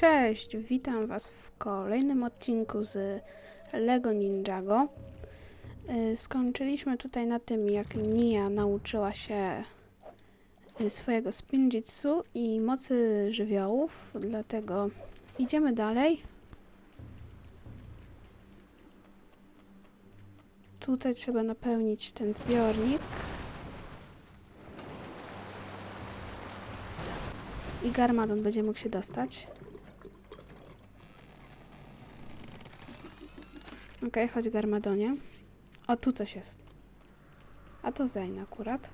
Cześć, witam Was w kolejnym odcinku z Lego Ninjago. Y, Skończyliśmy tutaj na tym, jak Nia nauczyła się y, swojego spinjitsu i mocy żywiołów, dlatego idziemy dalej. Tutaj trzeba napełnić ten zbiornik. I Garmadon będzie mógł się dostać. Okej, chodź Garmadonie. O, tu coś jest. A to Zane akurat.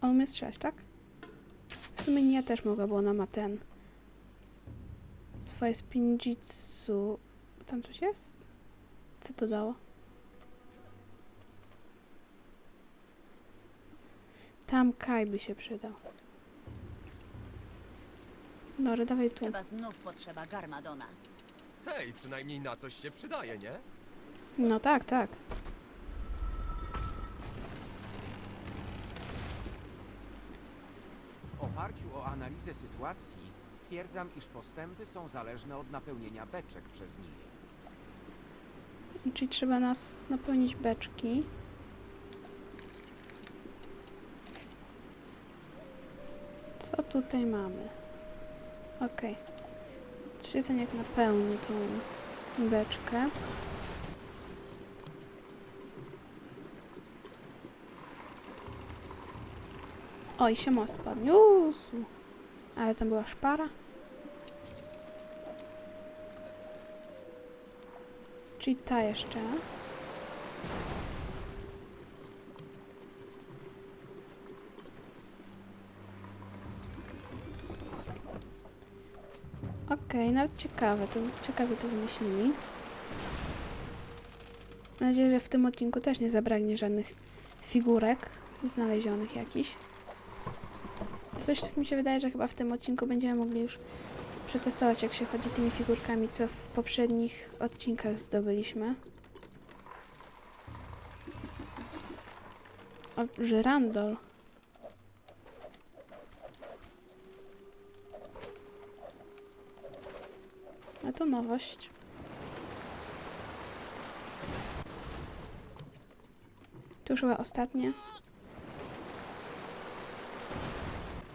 On umie strzelać, tak? W sumie nie, ja też mogła, bo ona ma ten... Swoje spinjitsu... Tam coś jest? Co to dało? Tam Kai by się przydał. Dobra, dawaj tu. Chyba znów potrzeba Garmadona. Hej, przynajmniej na coś się przydaje, nie? No tak, tak. W oparciu o analizę sytuacji stwierdzam, iż postępy są zależne od napełnienia beczek przez nich. Czyli trzeba nas napełnić beczki. Co tutaj mamy? Okej. Okay. ten jak napełni tą beczkę. Oj, się most. Jezu. Ale tam była szpara. Czyli ta jeszcze. Okej, nawet ciekawe, to ciekawie to wymyślili. Mam nadzieję, że w tym odcinku też nie zabraknie żadnych figurek znalezionych jakichś. Coś tak mi się wydaje, że chyba w tym odcinku będziemy mogli już przetestować, jak się chodzi tymi figurkami, co w poprzednich odcinkach zdobyliśmy. O, żyrandol. To nowość. To już chyba ostatnie.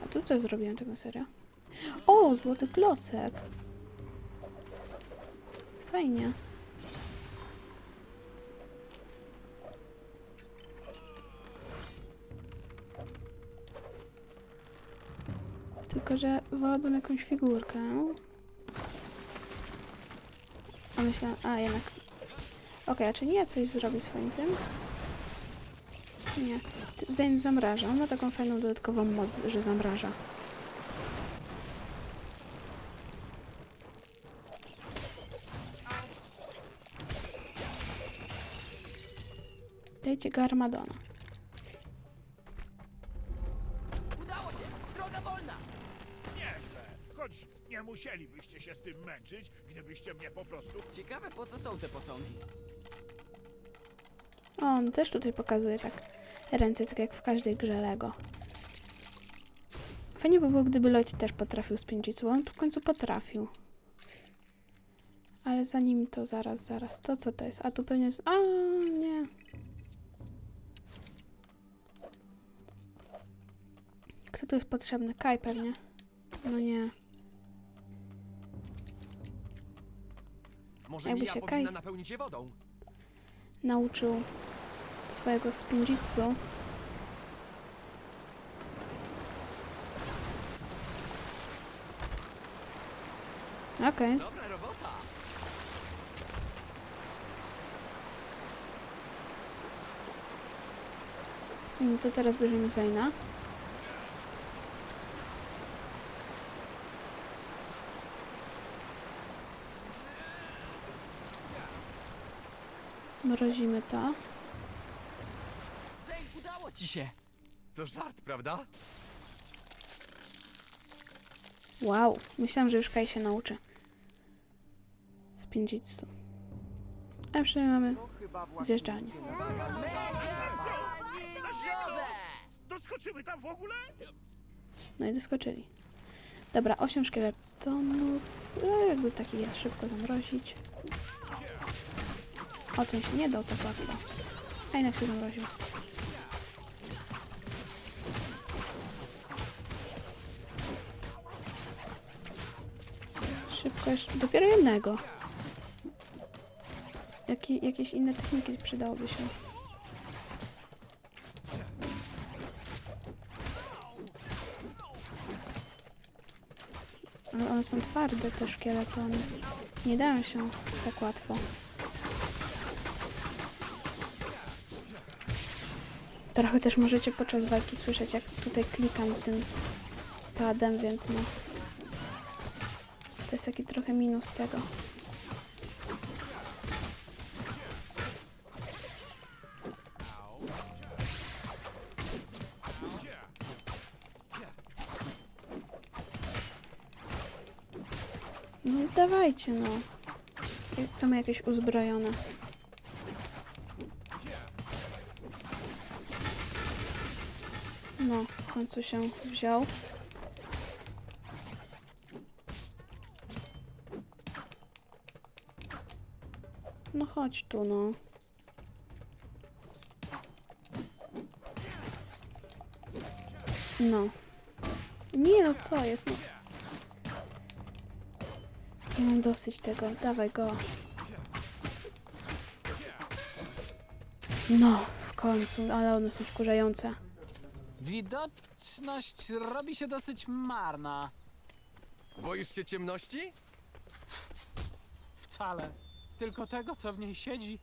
A tu co zrobiłem tego serio? O, złoty klocek. Fajnie. Tylko, że wolałbym jakąś figurkę. A a jednak. Okej, a czy nie ja coś zrobię swoim tym? Nie. Zanim zamraża. On ma taką fajną dodatkową moc, że zamraża. Dajcie go Armadona. Musielibyście się z tym męczyć, gdybyście mnie po prostu... Ciekawe po co są te posągi. O, on też tutaj pokazuje tak ręce, tak jak w każdej grze Lego. Fajnie by było, gdyby Lloyd też potrafił spędzić on w końcu potrafił. Ale zanim to zaraz, zaraz, to co to jest? A tu pewnie jest... A nie. Kto tu jest potrzebny? Kai pewnie. No nie. Może Jakby Nia się powinna Kai- napełnić je wodą? Nauczył swojego spinjitsu. Okej. Dobra robota! No to teraz bierzemy Zaina. Mrozimy to. Zej, udało ci się! To żart, prawda? Wow, myślałam, że już Kai się nauczy. Spinjitsu. A przynajmniej mamy zjeżdżanie. doskoczymy tam w ogóle? No i doskoczyli. Dobra, 8 szkieletonów. No, jakby taki jest, szybko zamrozić. O, ten się nie dał tak łatwo. A jednak się zamroził. Szybko jeszcze. Dopiero jednego. Jakie, jakieś inne techniki przydałoby się. Ale one są twarde, te szkieletony. Nie dają się tak łatwo. Trochę też możecie podczas walki słyszeć, jak tutaj klikam tym padem, więc no. To jest taki trochę minus tego. No dawajcie no. Jak Są jakieś uzbrojone. Końcu się wziął. No chodź tu no. No. Nie no co jest no. Mam dosyć tego. Dawaj go. No, w końcu, ale one są wkurzające. Widoczność robi się dosyć marna. Boisz się ciemności? Wcale. Tylko tego, co w niej siedzi.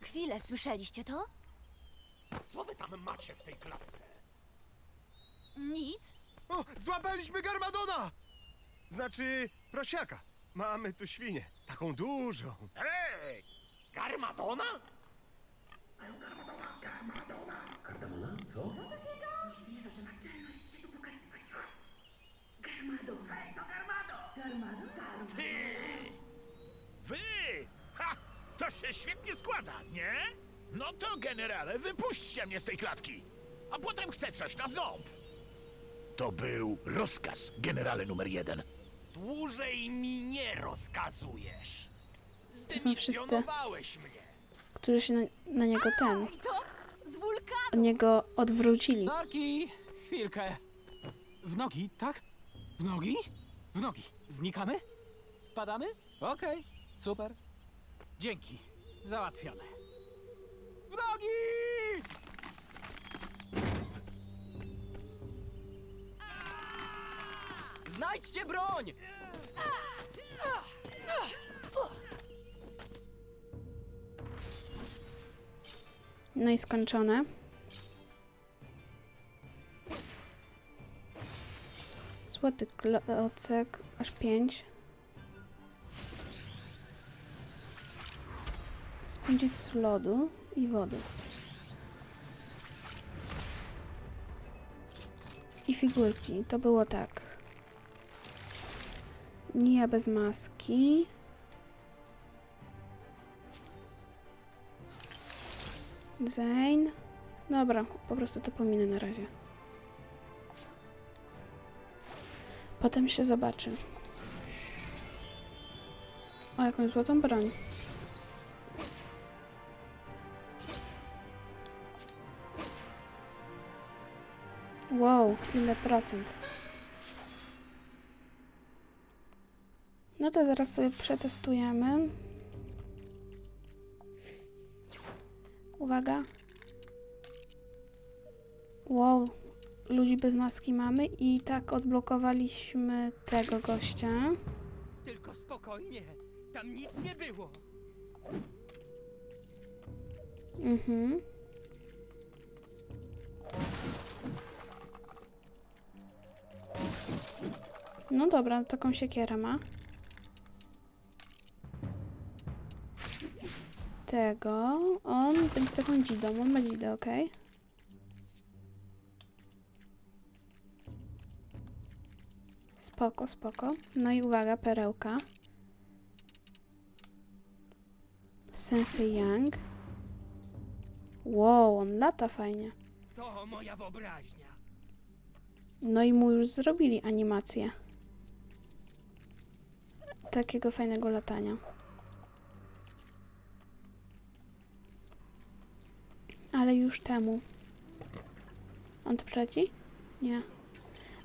Chwilę, słyszeliście to? Co wy tam macie w tej klatce? Nic. O, złapaliśmy Garmadona! Znaczy, prosiaka. Mamy tu świnię, taką dużą. Ej! Garmadona? Się świetnie składa, nie? No to generale, wypuśćcie mnie z tej klatki. A potem chcę coś na ząb. To był rozkaz, generale numer jeden. Dłużej mi nie rozkazujesz. są wszyscy. Zdymisjonowałeś mnie. Którzy się na, na niego ten, I to z wulkanu. od niego odwrócili. Sorki, chwilkę. W nogi, tak? W nogi? W nogi. Znikamy? Spadamy? Okej, super. Dzięki. Załatwione. W nogi! Znajdźcie broń! No i skończone. Złoty klocek, aż pięć. Spędzić z lodu i wody. I figurki, to było tak. Nia bez maski. Zain. Dobra, po prostu to pominę na razie. Potem się zobaczy. O, jakąś złotą broń. Wow, ile procent? No to zaraz sobie przetestujemy. Uwaga. Wow, ludzi bez maski mamy i tak odblokowaliśmy tego gościa. Tylko spokojnie, tam nic nie było. Mhm. No dobra, taką siekierę ma. Tego. On będzie taką dzidą. On ma dzidę, okej. Spoko, spoko. No i uwaga, perełka. Sensei Young. Wow, on lata fajnie. To moja wyobraźnia. No i mu już zrobili animację. Takiego fajnego latania. Ale już temu. On to przeci? Nie.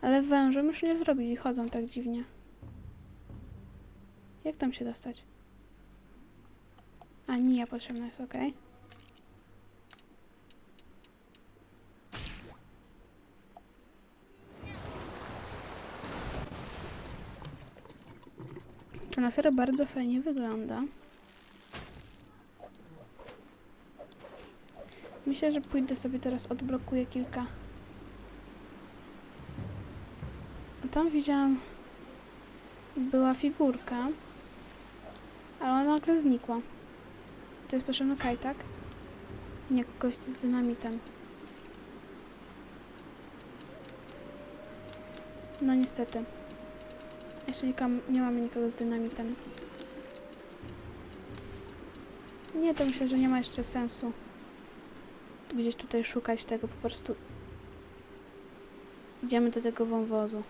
Ale wężom już nie zrobili, chodzą tak dziwnie. Jak tam się dostać? A nie, potrzebna jest, okej. To na serio bardzo fajnie wygląda. Myślę, że pójdę sobie teraz odblokuję kilka. A tam widziałam była figurka, ale ona nagle znikła. To jest potrzebny kaj, tak? Nie gość z dynamitem. No niestety. Jeszcze nikam, nie mamy nikogo z dynamitem. Nie, to myślę, że nie ma jeszcze sensu gdzieś tutaj szukać tego, po prostu idziemy do tego wąwozu.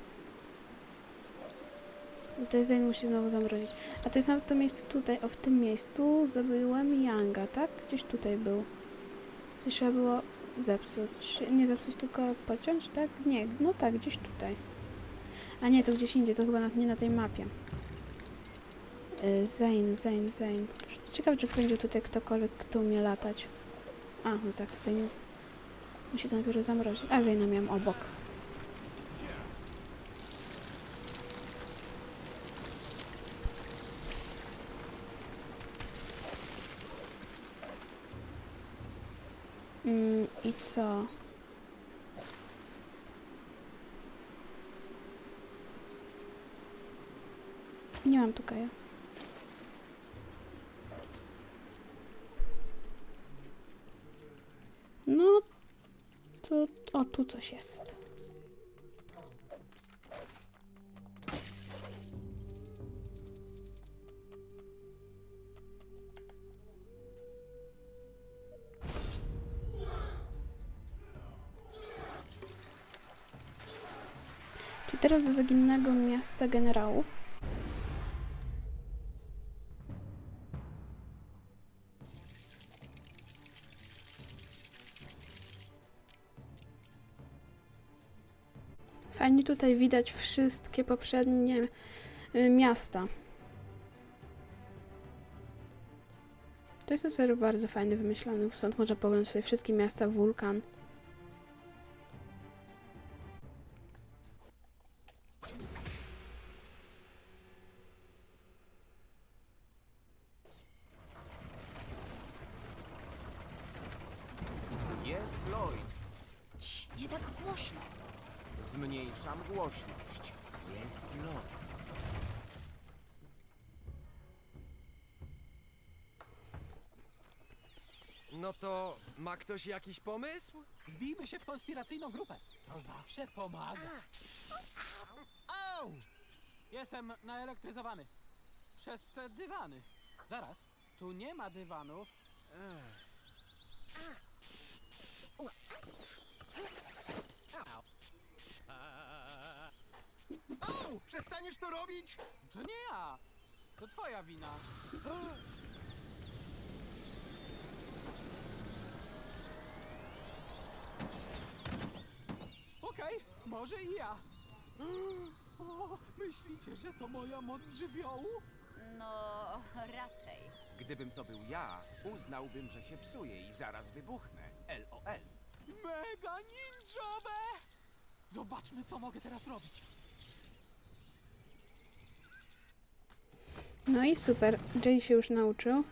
Tutaj Zain musi znowu zamrozić. A to jest nawet to miejsce tutaj, o w tym miejscu zdobyłem Yanga, tak? Gdzieś tutaj był. Coś trzeba było zepsuć. Nie zepsuć, tylko pociąć, tak? Nie, no tak, gdzieś tutaj. A nie, to gdzieś indziej, to chyba na, nie na tej mapie. Yy, Zain, Zain, Zain. Ciekawe, czy będzie tutaj ktokolwiek, kto umie latać. A, no tak, Zain musi to najpierw zamrozić. A, Zaina miałem obok. Mm, I co? Nie mam tu. No, to... O, tu coś jest. Czyli teraz do zaginionego miasta generałów. Tutaj widać wszystkie poprzednie y, miasta. To jest na serio bardzo fajny, wymyślony. Stąd można poglądać sobie wszystkie miasta, wulkan. Jest Lloyd. Cii, nie tak głośno. Zmniejszam głośność. Jest Lloyd. No to ma ktoś jakiś pomysł? Zbijmy się w konspiracyjną grupę. To zawsze pomaga. Au! Jestem naelektryzowany. Przez te dywany. Zaraz, tu nie ma dywanów. Ech. Au! Przestaniesz to robić? To nie ja. To twoja wina. Okej, może i ja. O, myślicie, że to moja moc żywiołu? No, raczej. Gdybym to był ja, uznałbym, że się psuje i zaraz wybuchnę. LOL. Mega ninjowe! Zobaczmy, co mogę teraz robić. No i super. Jay się już nauczył.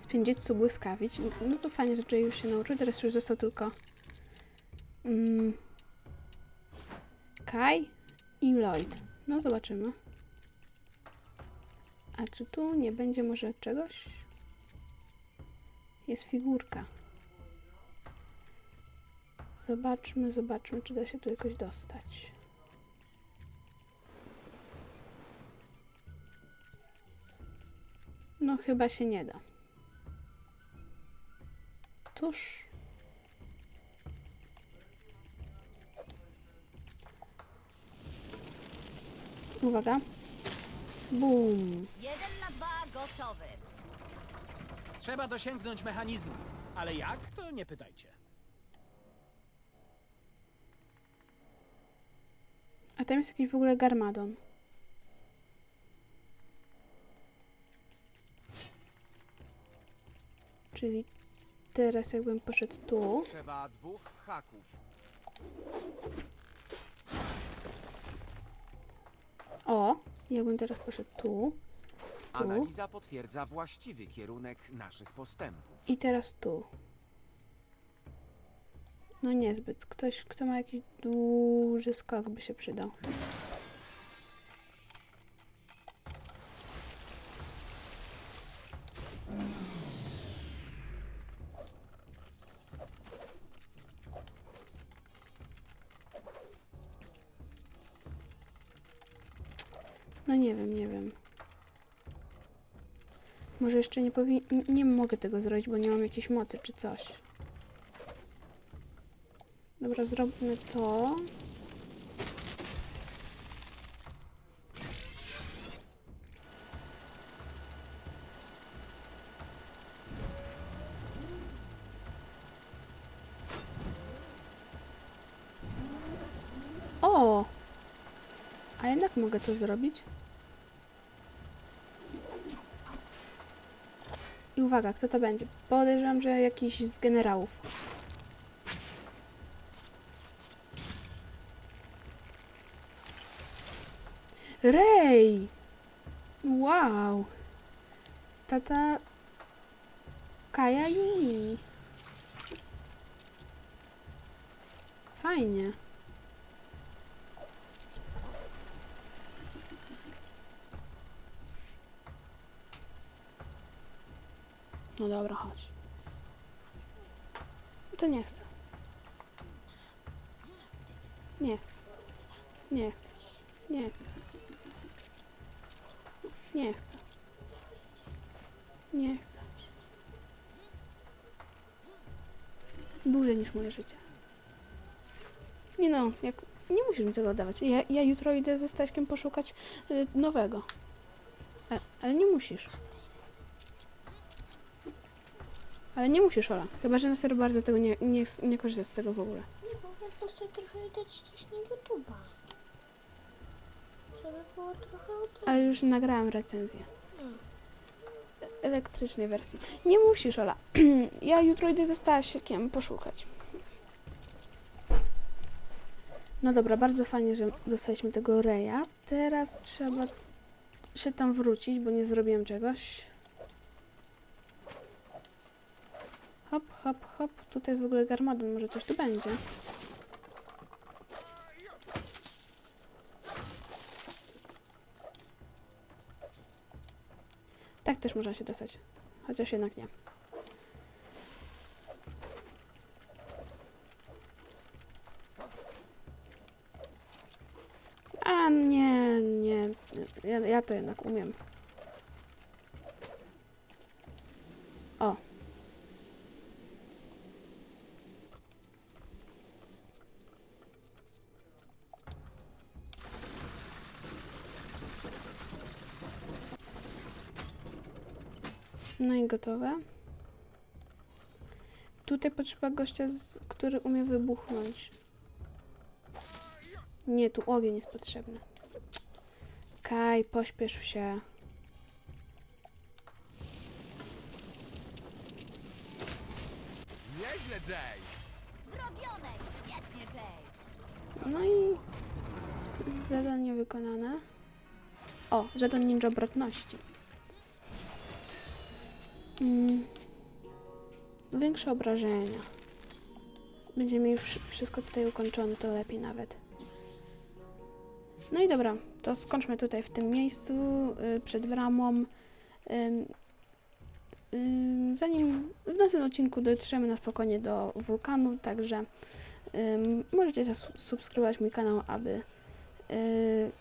Spędzitsu błyskawić. No to fajnie, że Jay już się nauczył. Teraz już został tylko mm, Kai i Lloyd. No zobaczymy. A czy tu nie będzie może czegoś? Jest figurka. Zobaczmy, zobaczmy, czy da się tu jakoś dostać. No chyba się nie da. Cóż. Uwaga. Bum. Jeden na dwa gotowy. Trzeba dosięgnąć mechanizmu, ale jak, to nie pytajcie. Tam jest jakiś w ogóle garmadon. Czyli teraz jakbym poszedł tu. Trzeba dwóch haków. O, jakbym teraz poszedł tu. Analiza potwierdza właściwy kierunek naszych postępów. I teraz tu. No niezbyt. Ktoś, kto ma jakiś duży skok by się przydał. No nie wiem, nie wiem. Może jeszcze nie powi... Nie, nie mogę tego zrobić, bo nie mam jakiejś mocy czy coś. Dobra, zróbmy to. O! A jednak mogę to zrobić? I uwaga, kto to będzie? Podejrzewam, że jakiś z generałów. Wow! Tata Kaja Yumi. Fajnie. No dobra, chodź. To nie chcę. Nie chcę. Nie chcę. Nie chcę. Nie chcę. Nie chcę. Dłużej niż moje życie. Nie no, jak... Nie musisz mi tego dawać. Ja, ja jutro idę ze Staśkiem poszukać y, nowego. Ale, ale nie musisz. Ale nie musisz, Ola. Chyba, że na serio bardzo tego nie, nie, nie z tego w ogóle. Nie, po prostu chcę trochę dać coś na YouTube'a. Ale już nagrałam recenzję. Elektrycznej wersji. Nie musisz, Ola. ja jutro idę ze Stasikiem poszukać. No dobra, bardzo fajnie, że dostaliśmy tego reja. Teraz trzeba się tam wrócić, bo nie zrobiłem czegoś. Hop, hop, hop. Tutaj jest w ogóle garmadon, może coś tu będzie. Tak też można się dostać. Chociaż jednak nie. A nie, nie. Ja, ja to jednak umiem. No i gotowe. Tutaj potrzeba gościa, z, który umie wybuchnąć. Nie, tu ogień jest potrzebny. Kaj, pośpiesz się. Nieźle, Jay! Zrobione! Świetnie, Jay! No i zadanie wykonane. O, żaden ninja obrotności. Mm. Większe obrażenia. Będziemy już wszystko tutaj ukończone, to lepiej nawet. No i dobra, to skończmy tutaj w tym miejscu, y, przed bramą. Ym, ym, zanim w następnym odcinku dotrzemy na spokojnie do wulkanu, także ym, możecie zasubskrybować mój kanał, aby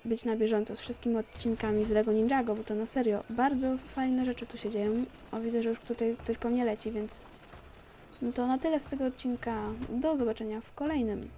być na bieżąco z wszystkimi odcinkami z Lego Ninjago, bo to na serio bardzo fajne rzeczy tu się dzieją. O, widzę, że już tutaj ktoś po mnie leci, więc no to na tyle z tego odcinka. Do zobaczenia w kolejnym.